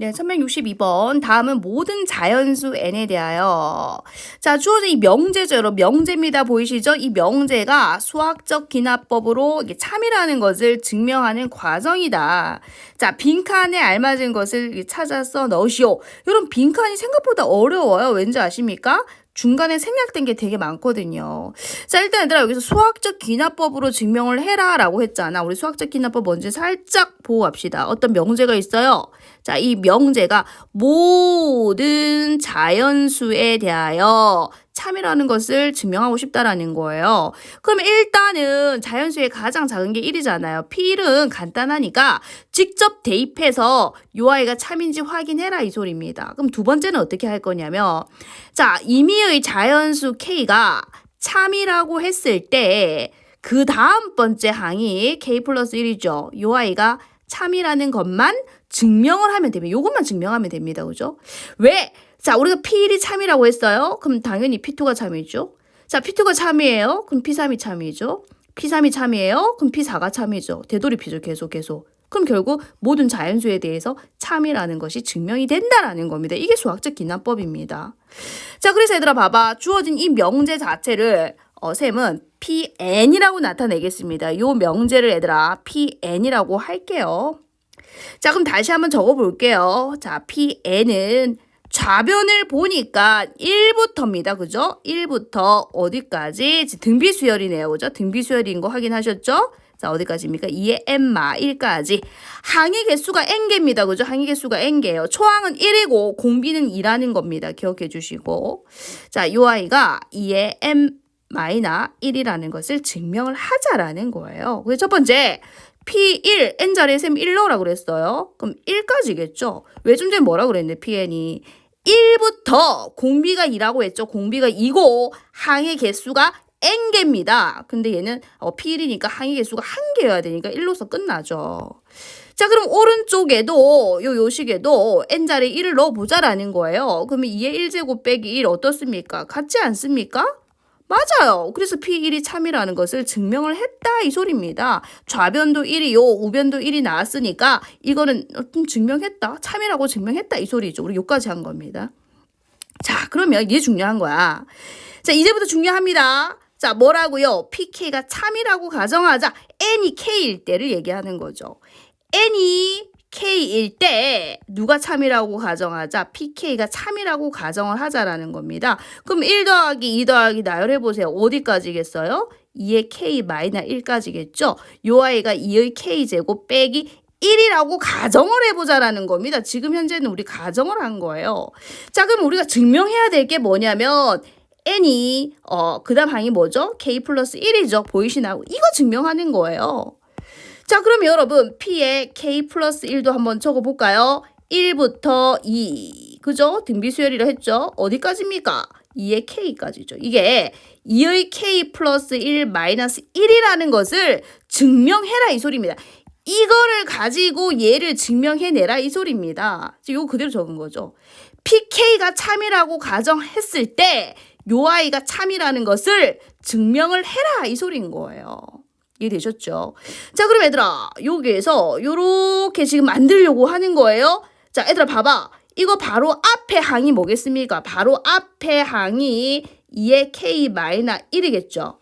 네, 1162번. 다음은 모든 자연수 n에 대하여. 자, 주어진 이 명제죠, 여러분. 명제입니다. 보이시죠? 이 명제가 수학적 기납법으로 참이라는 것을 증명하는 과정이다. 자, 빈칸에 알맞은 것을 찾아서 넣으시오. 여러분, 빈칸이 생각보다 어려워요. 왠지 아십니까? 중간에 생략된 게 되게 많거든요. 자, 일단 얘들아 여기서 수학적 기납법으로 증명을 해라 라고 했잖아. 우리 수학적 기납법 먼저 살짝 보고 갑시다. 어떤 명제가 있어요. 자, 이 명제가 모든 자연수에 대하여 참이라는 것을 증명하고 싶다라는 거예요. 그러면 일단은 자연수의 가장 작은 게 1이잖아요. P1은 간단하니까 직접 대입해서 요 아이가 참인지 확인해라 이 소리입니다. 그럼 두 번째는 어떻게 할 거냐면 자, 임의의 자연수 K가 참이라고 했을 때 그 다음 번째 항이 K 플러스 1이죠. 요 아이가 참이라는 것만 증명을 하면 됩니다. 요것만 증명하면 됩니다. 그죠? 왜? 자, 우리가 P1이 참이라고 했어요. 그럼 당연히 P2가 참이죠. 자, P2가 참이에요. 그럼 P3이 참이죠. P3이 참이에요. 그럼 P4가 참이죠. 되돌이피죠. 계속 계속. 그럼 결국 모든 자연수에 대해서 참이라는 것이 증명이 된다라는 겁니다. 이게 수학적 기납법입니다. 자, 그래서 얘들아 봐봐. 주어진 이 명제 자체를 어, 쌤은 PN이라고 나타내겠습니다. 요 명제를 얘들아 PN이라고 할게요. 자, 그럼 다시 한번 적어 볼게요. 자, PN은 좌변을 보니까 1부터입니다. 그죠? 1부터 어디까지? 등비수열이네요. 그죠? 등비수열인 거 확인하셨죠? 자, 어디까지입니까? 2의 n마 1까지. 항의 개수가 n개입니다. 그죠? 항의 개수가 n개예요. 초항은 1이고 공비는 2라는 겁니다. 기억해 주시고. 자, 요 아이가 2의 n 마이나 1이라는 것을 증명을 하자라는 거예요. 첫 번째 P1, N 자리에 쌤 1로라고 그랬어요. 그럼 1까지겠죠? 외준제 뭐라 그랬는데 Pn이 1부터 공비가 2라고 했죠. 공비가 2고 항의 개수가 n개입니다. 근데 얘는 어, P1이니까 항의 개수가 한 개여야 되니까 1로서 끝나죠. 자, 그럼 오른쪽에도 요 요식에도 n자리에 1을 넣어보자라는 거예요. 그러면 2의 1제곱 빼기 1 어떻습니까? 같지 않습니까? 맞아요. 그래서 P1이 참이라는 것을 증명을 했다 이 소리입니다. 좌변도 1이요, 우변도 1이 나왔으니까 이거는 좀 증명했다. 참이라고 증명했다 이 소리죠. 우리 요까지 한 겁니다. 자, 그러면 이게 중요한 거야. 자, 이제부터 중요합니다. 자, 뭐라고요? PK가 참이라고 가정하자. N이 K일 때를 얘기하는 거죠. N이 K일 때 누가 참이라고 가정하자 PK가 참이라고 가정을 하자라는 겁니다. 그럼 1 더하기 2 더하기 나열해 보세요. 어디까지겠어요? 2의 K 마이너 1까지겠죠? 요 아이가 2의 K 제곱 빼기 1이라고 가정을 해보자라는 겁니다. 지금 현재는 우리 가정을 한 거예요. 자, 그럼 우리가 증명해야 될 게 뭐냐면 n이 어 그 다음 항이 뭐죠? k 플러스 1이죠. 보이시나요? 이거 증명하는 거예요. 자, 그럼 여러분 P에 K 플러스 1도 한번 적어볼까요? 1부터 2, 그죠? 등비수열이라 했죠? 어디까지입니까? 2의 K까지죠. 이게 2의 K 플러스 1 마이너스 1이라는 것을 증명해라 이 소리입니다. 이거를 가지고 얘를 증명해내라 이 소리입니다. 이거 그대로 적은 거죠. PK가 참이라고 가정했을 때 요 아이가 참이라는 것을 증명을 해라 이 소리인 거예요. 이해되셨죠? 자, 그럼 얘들아, 여기에서 요렇게 지금 만들려고 하는 거예요. 자, 얘들아, 봐봐. 이거 바로 앞에 항이 뭐겠습니까? 바로 앞에 항이 2의 K 마이너 1이겠죠.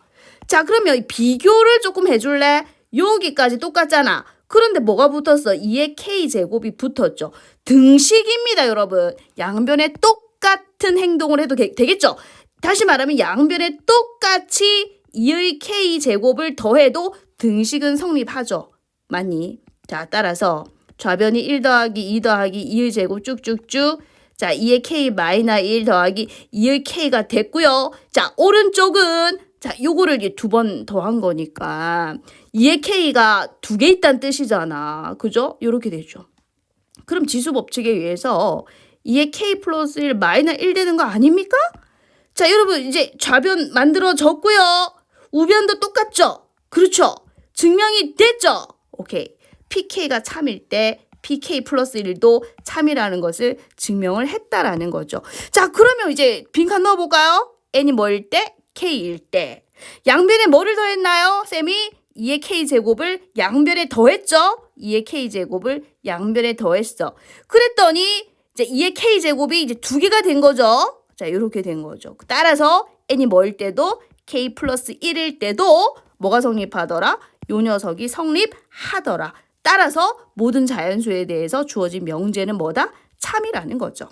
자, 그러면 비교를 조금 해줄래? 여기까지 똑같잖아. 그런데 뭐가 붙었어? 2의 K 제곱이 붙었죠. 등식입니다, 여러분. 양변에 똑같은 행동을 해도 되, 되겠죠? 다시 말하면 양변에 똑같이 2의 k 제곱을 더해도 등식은 성립하죠. 맞니? 자, 따라서 좌변이 1 더하기 2 더하기 2의 제곱 쭉쭉쭉 자, 2의 k 마이너 1 더하기 2의 k가 됐고요. 자, 오른쪽은 자, 요거를 두 번 더한 거니까 2의 k가 두 개 있다는 뜻이잖아. 그죠? 요렇게 되죠. 그럼 지수 법칙에 의해서 2의 k 플러스 1 마이너 1 되는 거 아닙니까? 자, 여러분 이제 좌변 만들어졌고요. 우변도 똑같죠? 그렇죠? 증명이 됐죠? 오케이. PK가 참일 때 PK 플러스 1도 참이라는 것을 증명을 했다라는 거죠. 자, 그러면 이제 빈칸 넣어볼까요? N이 뭐일 때? K일 때. 양변에 뭐를 더했나요? 쌤이 2의 k제곱을 양변에 더했죠? 2의 k제곱을 양변에 더했어. 그랬더니 이제 2의 k제곱이 이제 두 개가 된 거죠. 자, 이렇게 된 거죠. 따라서 n이 뭐일 때도 k 플러스 1일 때도 뭐가 성립하더라? 요 녀석이 성립하더라. 따라서 모든 자연수에 대해서 주어진 명제는 뭐다? 참이라는 거죠.